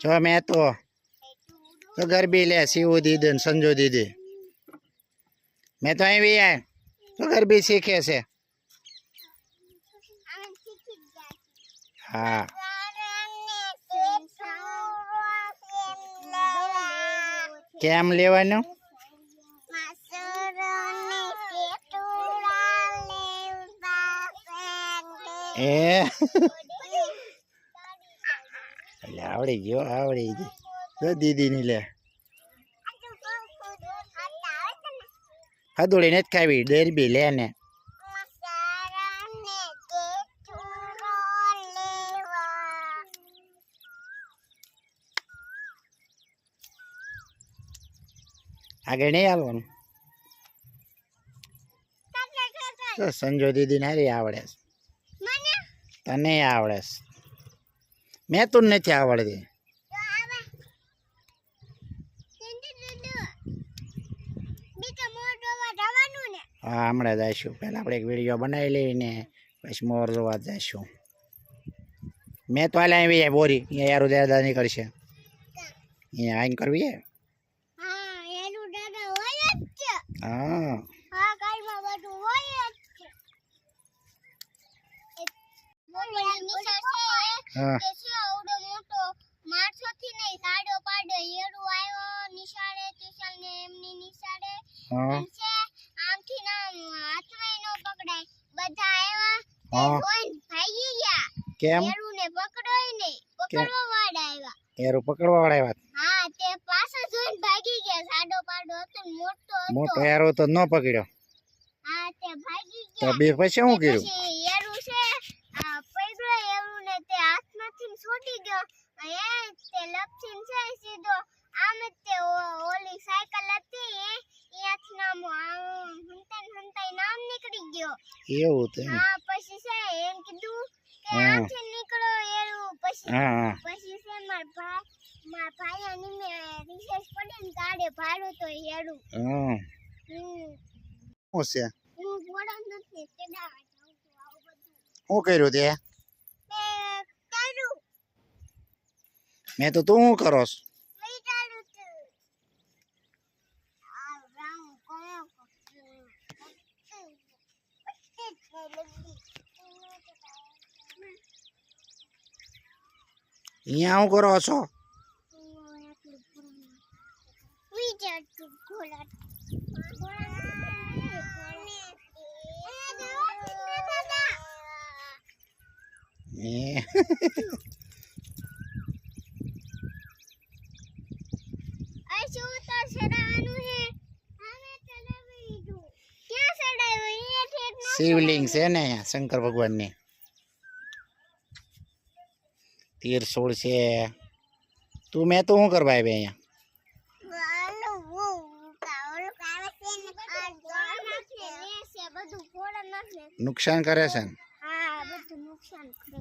જો મેં તો તો ગરબી લે શિવું દીદી ને સંજુ દીદી. મેં તો અહીં બી આય. તો ગરબી શીખે છે. હા. કેમ લેવાનું? એ આવડી ગયો આવડી ગયો. જો દીદી ની લે. હદુડી નથી ખાવી, ડેરબી લે ને. આગળ નહીં આવવાનું સંજો દીદી નારી આવડે તને આવડે. મેં તું નથી આવડતી. હા, હમણાં જઈશું. પહેલાં આપણે એક વીડિયો બનાવી લઈને પછી મોર જોવા જઈશું. મેં તો હાલે આવી બોરી. અહીંયા યારું દાદા નીકળશે. અહીંયા આઈને કરવી હે? હા. હા. હા. આમથી નામ હાથમાં નો પકડાય. બધા આવ્યા હા. ભાગી ગયા. કેમ? એરુને પકડોય નહીં પકડવા વાળા આવ્યા યારું પકડવા વાળા વાત હા તે પાછા જોઈને ભાગી ગયા. સાડો પાડો હતો ને મોટો હતો. મોટો તો ન પકડ્યો. હા તે ભાગી તો ગયા. બે પછી શું કર્યું? પછી છે પકડ્યો એરુને તે હાથમાંથી છોડી ગયો. એ તે લપસીને છે સીધો. આમ તે ઓલી સાયકલ હતી એ ત્યાંથી નામ આમ હંતાઈ હંતાઈ નામ નીકળી ગયો એવું તો હા પછી છે એમ કીધું કે હા. આમથી નીકળો એરું પછી હા હા. પછી છે માર ભાઈ માર ભાઈ અને મે રિસેસ પડે ને તાડે ભાડું તો એરું હા. હું છે? હું ઘોડો નથી ચડાવવા જાઉં છું આવું બધું. શું કર્યું તે? મેં તો તું શું છો? વિચાર્યું તું આ રામ કોણ અહીંયા શું કરો છો? શિવલિંગ છે ને અહીંયા શંકર ભગવાનની. તીરસોળ છે. તું મેં તો શું કરવા આવ્યા અહીંયા? છે છે નુકસાન કરે છે ને? હા બધું નુકસાન કરે